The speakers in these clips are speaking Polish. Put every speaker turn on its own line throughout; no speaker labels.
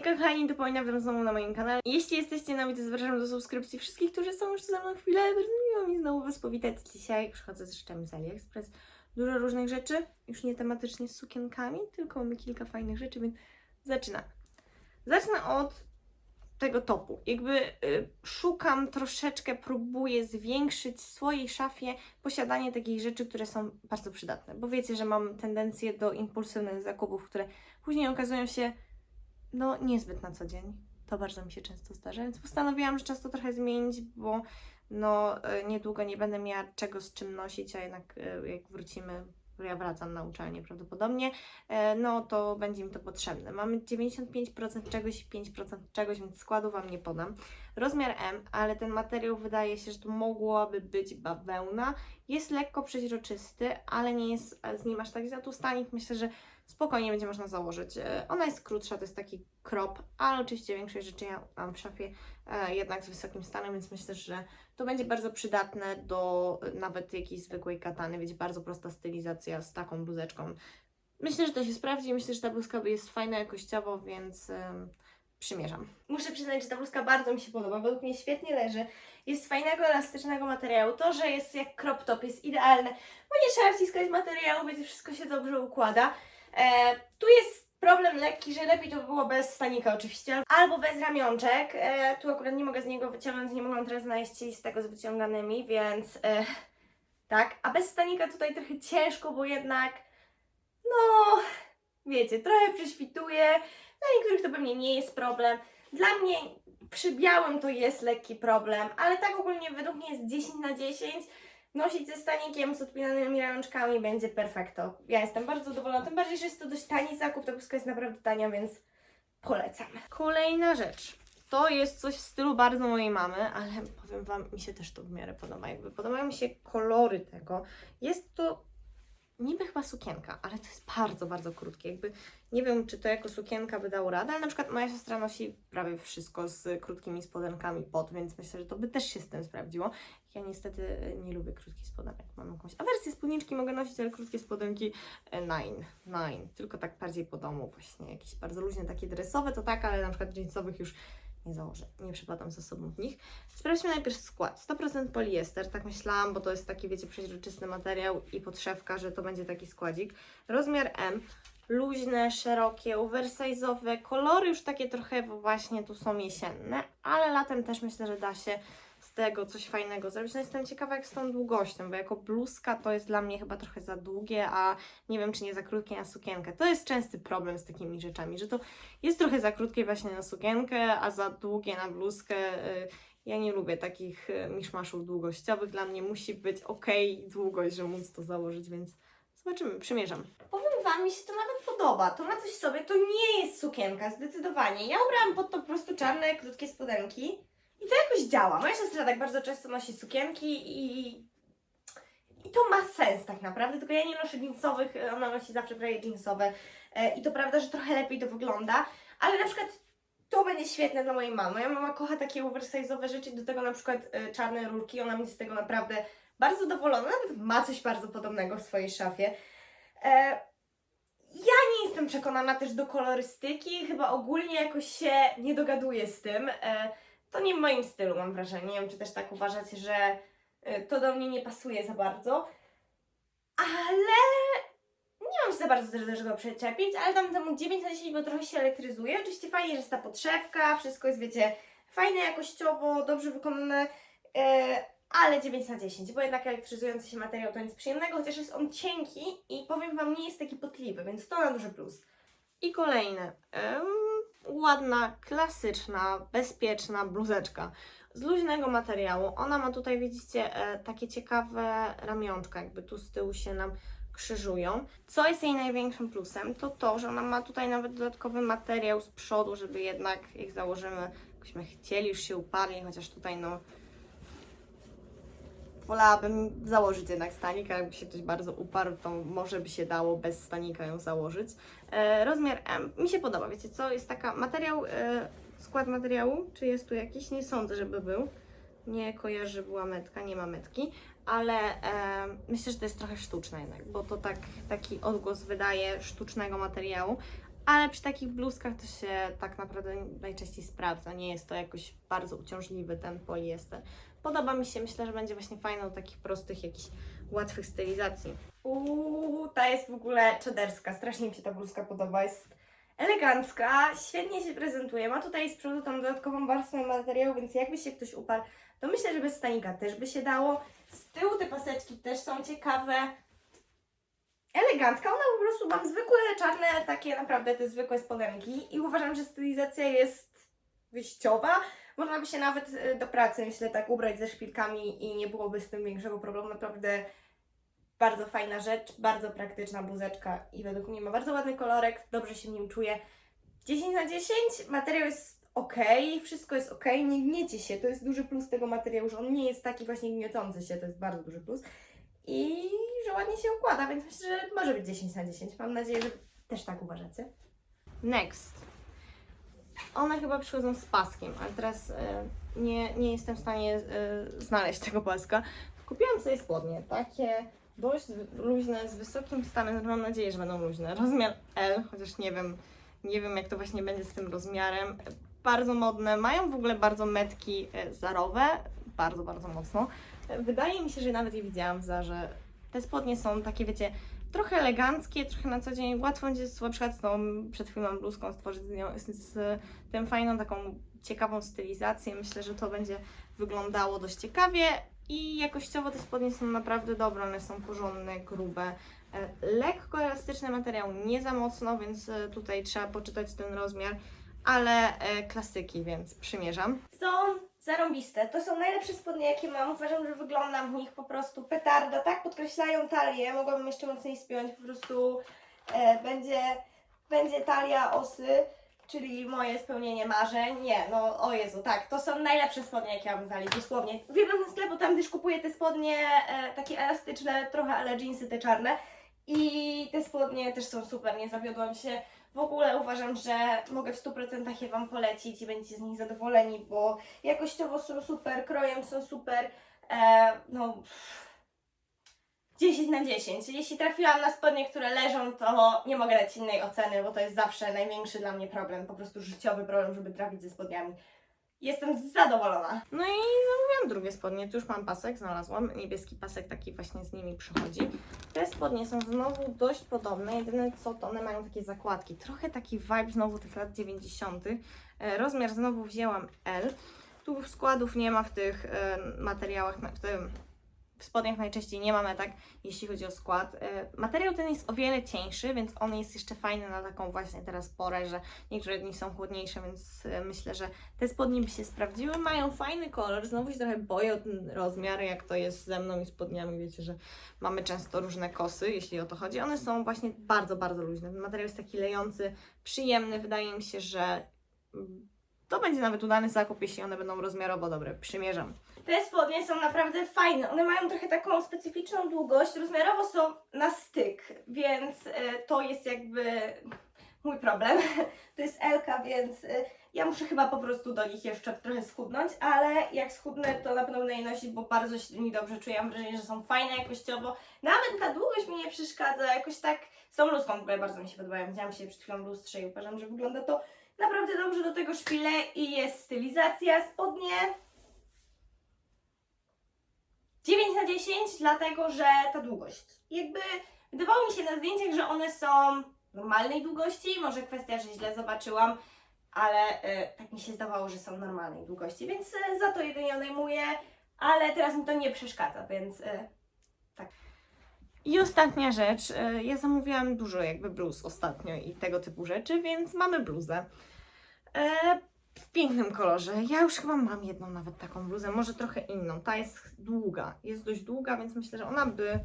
Kochani, kochani, to powinna wam znowu na moim kanale. Jeśli jesteście nowi, to zapraszam do subskrypcji wszystkich, którzy są już ze mną chwilę. Bardzo miło mi znowu was powitać. Dzisiaj przychodzę z rzeczami z AliExpress. Dużo różnych rzeczy, już nie tematycznie z sukienkami, tylko mamy kilka fajnych rzeczy, więc zaczynamy. Zacznę od tego topu. Jakby y, szukam troszeczkę, próbuję zwiększyć w swojej szafie posiadanie takich rzeczy, które są bardzo przydatne. Bo wiecie, że mam tendencję do impulsywnych zakupów, które później okazują się no niezbyt na co dzień. To bardzo mi się często zdarza, więc postanowiłam, że czas to trochę zmienić, bo no y, niedługo nie będę miała czego z czym nosić, a jednak y, jak wrócimy, ja wracam na uczelnię prawdopodobnie, e, no to będzie mi to potrzebne. Mamy 95% czegoś i 5% czegoś, więc składu Wam nie podam. Rozmiar M, ale ten materiał wydaje się, że to mogłaby być bawełna. Jest lekko przeźroczysty, ale nie jest z nim aż tak zatustanik. Myślę, że spokojnie będzie można założyć. E, Ona jest krótsza, to jest taki krop, ale oczywiście większość rzeczy ja mam w szafie e, jednak z wysokim stanem, więc myślę, że to będzie bardzo przydatne do e, nawet jakiejś zwykłej katany, wiecie, bardzo prosta stylizacja z taką bluzeczką. Myślę, że to się sprawdzi, myślę, że ta bluzka jest fajna jakościowo, więc ym, przymierzam. Muszę przyznać, że ta bluzka bardzo mi się podoba, według mnie świetnie leży. Jest fajnego, elastycznego materiału. To, że jest jak crop top jest idealne, bo nie trzeba wciskać materiału, więc wszystko się dobrze układa. E, tu jest problem lekki, że lepiej to by było bez stanika oczywiście, albo bez ramionczek. E, tu akurat nie mogę z niego wyciągnąć, nie mogłam teraz znaleźć z tego z wyciąganymi, więc e, tak. A bez stanika tutaj trochę ciężko, bo jednak no wiecie, trochę prześwituje. Dla niektórych to pewnie nie jest problem. Dla mnie przy białym to jest lekki problem, ale tak ogólnie według mnie jest 10 na 10. Nosić ze stanikiem z odpinanymi rączkami będzie perfekto. Ja jestem bardzo zadowolona, tym bardziej, że jest to dość tani zakup, ta bluzka jest naprawdę tania, więc polecam. Kolejna rzecz. To jest coś w stylu bardzo mojej mamy, ale powiem Wam, mi się też to w miarę podoba. Jakby podobają mi się kolory tego. Jest to niby chyba sukienka, ale to jest bardzo, bardzo krótkie. Jakby nie wiem, czy to jako sukienka by dało radę, ale na przykład moja siostra nosi prawie wszystko z krótkimi spodenkami pod, więc myślę, że to by też się z tym sprawdziło. Ja niestety e, nie lubię krótkich spodenek. Mam jakąś awersję spódniczki, mogę nosić, ale krótkie spodenki e, nine, nine. Tylko tak bardziej po domu właśnie. Jakieś bardzo luźne, takie dresowe to tak, ale na przykład jeansowych już nie założę. Nie przepadam za sobą w nich. Sprawdźmy najpierw skład. 100% poliester, tak myślałam, bo to jest taki, wiecie, przeźroczysty materiał i podszewka, że to będzie taki składzik. Rozmiar M. Luźne, szerokie, oversize'owe, kolory już takie trochę właśnie tu są jesienne, ale latem też myślę, że da się tego coś fajnego zrobić. No jestem ciekawa jak z tą długością, bo jako bluzka to jest dla mnie chyba trochę za długie, a nie wiem czy nie za krótkie na sukienkę. To jest częsty problem z takimi rzeczami, że to jest trochę za krótkie właśnie na sukienkę, a za długie na bluzkę. Y, Ja nie lubię takich y, miszmaszów długościowych. Dla mnie musi być ok długość, żeby móc to założyć, więc zobaczymy, przymierzam. Powiem Wam, mi się to nawet podoba. To ma coś w sobie. To nie jest sukienka, zdecydowanie. Ja ubrałam pod to po prostu czarne, krótkie spodenki i to jakoś działa. Moja siostra tak bardzo często nosi sukienki i i to ma sens tak naprawdę, tylko ja nie noszę jeansowych, ona nosi zawsze prawie jeansowe e, i to prawda, że trochę lepiej to wygląda, ale na przykład to będzie świetne dla mojej mamy. Moja mama kocha takie oversize'owe rzeczy, do tego na przykład e, czarne rurki, ona będzie z tego naprawdę bardzo zadowolona, nawet ma coś bardzo podobnego w swojej szafie. E, ja nie jestem przekonana też do kolorystyki, chyba ogólnie jakoś się nie dogaduję z tym. To nie w moim stylu, mam wrażenie. Nie wiem, czy też tak uważacie, że e, to do mnie nie pasuje za bardzo. Ale nie mam się za bardzo do czego przyczepić, ale dam temu 9 na 10, bo trochę się elektryzuje. Oczywiście fajnie, że jest ta podszewka, wszystko jest, wiecie, fajne jakościowo, dobrze wykonane, e, ale 9 na 10, bo jednak elektryzujący się materiał to nic przyjemnego, chociaż jest on cienki i powiem Wam, nie jest taki potliwy, więc to na duży plus. I kolejne. Ładna, klasyczna, bezpieczna bluzeczka z luźnego materiału. Ona ma tutaj, widzicie, e, takie ciekawe ramionczka, jakby tu z tyłu się nam krzyżują. Co jest jej największym plusem, to to, że ona ma tutaj nawet dodatkowy materiał z przodu, żeby jednak, jak założymy, jakbyśmy chcieli, już się uparli, chociaż tutaj no wolałabym założyć jednak stanika, jakby się ktoś bardzo uparł, to może by się dało bez stanika ją założyć. E, rozmiar M, mi się podoba, wiecie co, jest taka materiał, e, skład materiału, czy jest tu jakiś, nie sądzę, żeby był. Nie kojarzę, że była metka, nie ma metki, ale e, myślę, że to jest trochę sztuczne jednak, bo to tak, taki odgłos wydaje sztucznego materiału, ale przy takich bluzkach to się tak naprawdę najczęściej sprawdza. Nie jest to jakoś bardzo uciążliwy ten poliester. Podoba mi się, myślę, że będzie właśnie fajną takich prostych, jakichś łatwych stylizacji. Uuu, ta jest w ogóle czaderska, strasznie mi się ta bluzka podoba, jest elegancka, świetnie się prezentuje, ma tutaj z przodu tą dodatkową warstwę materiału, więc jakby się ktoś uparł, to myślę, że bez stanika też by się dało. Z tyłu te paseczki też są ciekawe, elegancka. Ona po prostu mam zwykłe czarne, takie naprawdę te zwykłe spodenki i uważam, że stylizacja jest wyjściowa. Można by się nawet y, do pracy, myślę, tak ubrać ze szpilkami i nie byłoby z tym większego problemu. Naprawdę bardzo fajna rzecz, bardzo praktyczna bluzeczka i według mnie ma bardzo ładny kolorek, dobrze się w nim czuję. 10 na 10, materiał jest ok, wszystko jest ok, nie gniecie się, to jest duży plus tego materiału, że on nie jest taki właśnie gniecący się, to jest bardzo duży plus i że ładnie się układa, więc myślę, że może być 10 na 10. Mam nadzieję, że też tak uważacie. Next. One chyba przychodzą z paskiem, ale teraz e, nie, nie jestem w stanie e, znaleźć tego paska. Kupiłam sobie spodnie, takie dość luźne, z wysokim stanem, mam nadzieję, że będą luźne. Rozmiar L, chociaż nie wiem, nie wiem jak to właśnie będzie z tym rozmiarem. Bardzo modne, mają w ogóle bardzo metki e, zarowe, bardzo, bardzo mocno. Wydaje mi się, że nawet je widziałam w Zarze. Te spodnie są takie, wiecie, trochę eleganckie, trochę na co dzień. Łatwo będzie na przykład z tą przed chwilą bluzką stworzyć z, nią, z, z tym fajną taką ciekawą stylizację. Myślę, że to będzie wyglądało dość ciekawie i jakościowo te spodnie są naprawdę dobre, one są porządne, grube. E, Lekko elastyczny materiał, nie za mocno, więc e, tutaj trzeba poczytać ten rozmiar, ale e, klasyki, więc przymierzam. Są zarąbiste. To są najlepsze spodnie, jakie mam. Uważam, że wyglądam w nich po prostu petarda, tak? Podkreślają talię. Mogłabym jeszcze mocniej spiąć. Po prostu e, będzie, będzie talia osy, czyli moje spełnienie marzeń. Nie, no o Jezu, tak. To są najlepsze spodnie, jakie mam znali, dosłownie. Uwielbiam ten sklep, bo tam też kupuję te spodnie e, takie elastyczne, trochę ale jeansy te czarne. I te spodnie też są super, nie zawiodłam się. W ogóle uważam, że mogę w 100% je Wam polecić i będziecie z nich zadowoleni, bo jakościowo są super, krojem są super. E, no, pff, 10 na 10. Jeśli trafiłam na spodnie, które leżą, to nie mogę dać innej oceny, bo to jest zawsze największy dla mnie problem, po prostu życiowy problem, żeby trafić ze spodniami. Jestem zadowolona. No i zamówiłam drugie spodnie. Tu już mam pasek, znalazłam. Niebieski pasek taki właśnie z nimi przychodzi. Te spodnie są znowu dość podobne, jedyne co to one mają takie zakładki. Trochę taki vibe znowu tych lat 90. E, Rozmiar znowu wzięłam L. Tu składów nie ma w tych e, materiałach, w tym w spodniach najczęściej nie mamy tak, jeśli chodzi o skład. E, Materiał ten jest o wiele cieńszy, więc on jest jeszcze fajny na taką właśnie teraz porę, że niektóre dni są chłodniejsze, więc e, myślę, że te spodnie by się sprawdziły. Mają fajny kolor, znowu się trochę boję o ten rozmiar, jak to jest ze mną i spodniami. Wiecie, że mamy często różne kosy, jeśli o to chodzi. One są właśnie bardzo, bardzo luźne. Ten materiał jest taki lejący, przyjemny. Wydaje mi się, że mm, to będzie nawet udany zakup, jeśli one będą rozmiarowo dobre. Przymierzam. Te spodnie są naprawdę fajne. One mają trochę taką specyficzną długość. Rozmiarowo są na styk, więc e, to jest jakby mój problem. To jest Elka, więc e, ja muszę chyba po prostu do nich jeszcze trochę schudnąć, ale jak schudnę, to na pewno będę je nosić, bo bardzo się nich dobrze czuję. Mam wrażenie, że są fajne jakościowo. Nawet ta długość mi nie przeszkadza. Jakoś tak z tą bluzką w ogóle bardzo mi się podobają. Widziałam się przed chwilą w lustrze i uważam, że wygląda to naprawdę dobrze do tego szpile i jest stylizacja. Spodnie 9 na 10, dlatego że ta długość. Jakby wydawało mi się na zdjęciach, że one są normalnej długości, może kwestia, że źle zobaczyłam, ale e, tak mi się zdawało, że są normalnej długości, więc e, za to jedynie odejmuję, ale teraz mi to nie przeszkadza, więc e, tak. I ostatnia rzecz, e, ja zamówiłam dużo jakby bluz ostatnio i tego typu rzeczy, więc mamy bluzę. E, w pięknym kolorze. Ja już chyba mam jedną nawet taką bluzę, może trochę inną. Ta jest długa, jest dość długa, więc myślę, że ona by.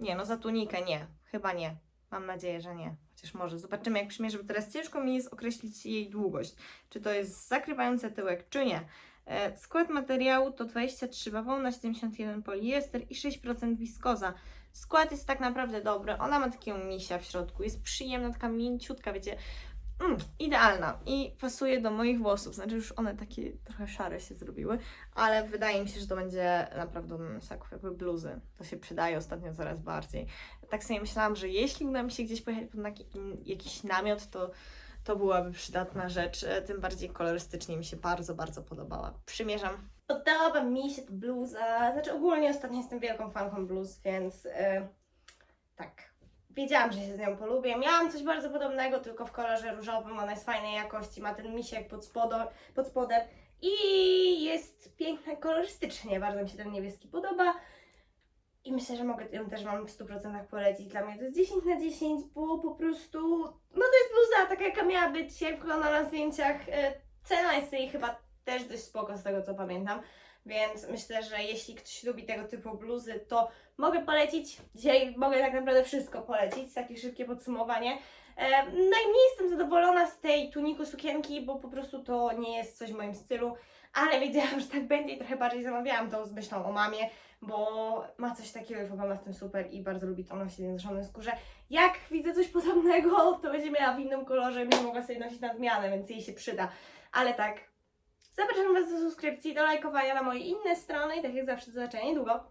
Nie, no za tunikę nie, chyba nie. Mam nadzieję, że nie. Chociaż może. Zobaczymy, jak przymierzę, bo teraz ciężko mi jest określić jej długość. Czy to jest zakrywające tyłek, czy nie. E, skład materiału to 23 bawełna, 71 poliester i 6% wiskoza. Skład jest tak naprawdę dobry. Ona ma takiego misia w środku, jest przyjemna, taka mięciutka, wiecie. Mm, idealna i pasuje do moich włosów. Znaczy już one takie trochę szare się zrobiły, ale wydaje mi się, że to będzie naprawdę saków, jakby bluzy. To się przydaje ostatnio coraz bardziej. Tak sobie myślałam, że jeśli uda mi się gdzieś pojechać pod jakiś namiot, to to byłaby przydatna rzecz, e, tym bardziej kolorystycznie mi się bardzo, bardzo podobała. Przymierzam. Podoba mi się ta bluza, znaczy ogólnie ostatnio jestem wielką fanką bluz, więc e, tak, wiedziałam, że się z nią polubię. Miałam coś bardzo podobnego, tylko w kolorze różowym, ona jest fajnej jakości, ma ten misiek pod, spodo, pod spodem i jest piękna kolorystycznie, bardzo mi się ten niebieski podoba. I myślę, że mogę ją też Wam w 100% polecić. Dla mnie to jest 10 na 10, bo po prostu, no to jest bluza taka jaka miała być, jak wygląda na zdjęciach. E, Cena jest jej chyba też dość spoko z tego co pamiętam. Więc myślę, że jeśli ktoś lubi tego typu bluzy, to mogę polecić. Dzisiaj mogę tak naprawdę wszystko polecić, takie szybkie podsumowanie. E, najmniej jestem zadowolona z tej tuniku sukienki, bo po prostu to nie jest coś w moim stylu, ale wiedziałam, że tak będzie i trochę bardziej zamawiałam to z myślą o mamie, bo ma coś takiego i wygląda w tym super i bardzo lubi to nosić na zrzeszonej skórze. Jak widzę coś podobnego, to będzie miała w innym kolorze i mogła sobie nosić na zmianę, więc jej się przyda. Ale tak, zapraszam Was do subskrypcji, do lajkowania na moje inne strony i tak jak zawsze do zobaczenia niedługo.